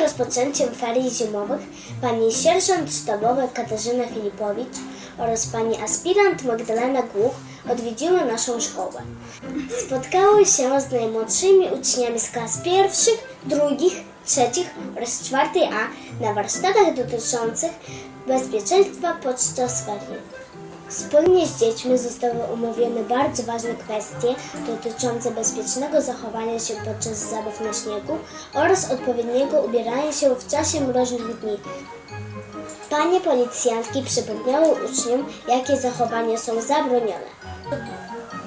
rozpoczęciem ferii zimowych pani sierżant sztabowa Katarzyna Filipowicz oraz pani aspirant Magdalena Głuch odwiedziły naszą szkołę. Spotkały się z najmłodszymi uczniami z klas pierwszych, drugich, trzecich oraz czwartej A na warsztatach dotyczących bezpieczeństwa podczas ferii. Wspólnie z dziećmi zostały omówione bardzo ważne kwestie dotyczące bezpiecznego zachowania się podczas zabaw na śniegu oraz odpowiedniego ubierania się w czasie mroźnych dni. Panie policjantki przypomniały uczniom, jakie zachowania są zabronione.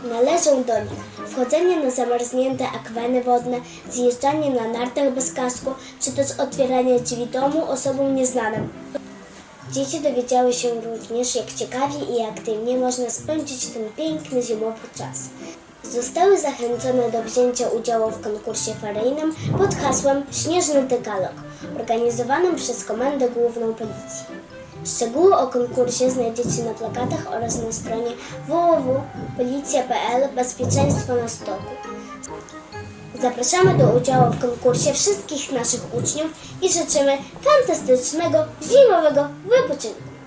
Należą do nich wchodzenie na zamarznięte akweny wodne, zjeżdżanie na nartach bez kasku, czy też otwieranie drzwi domu osobom nieznanym. Dzieci dowiedziały się również, jak ciekawie i aktywnie można spędzić ten piękny zimowy czas. Zostały zachęcone do wzięcia udziału w konkursie feryjnym pod hasłem Śnieżny Dekalog, organizowanym przez Komendę Główną Policji. Szczegóły o konkursie znajdziecie na plakatach oraz na stronie www.policja.pl Bezpieczeństwo na stoku. Zapraszamy do udziału w konkursie wszystkich naszych uczniów i życzymy fantastycznego zimowego wypoczynku.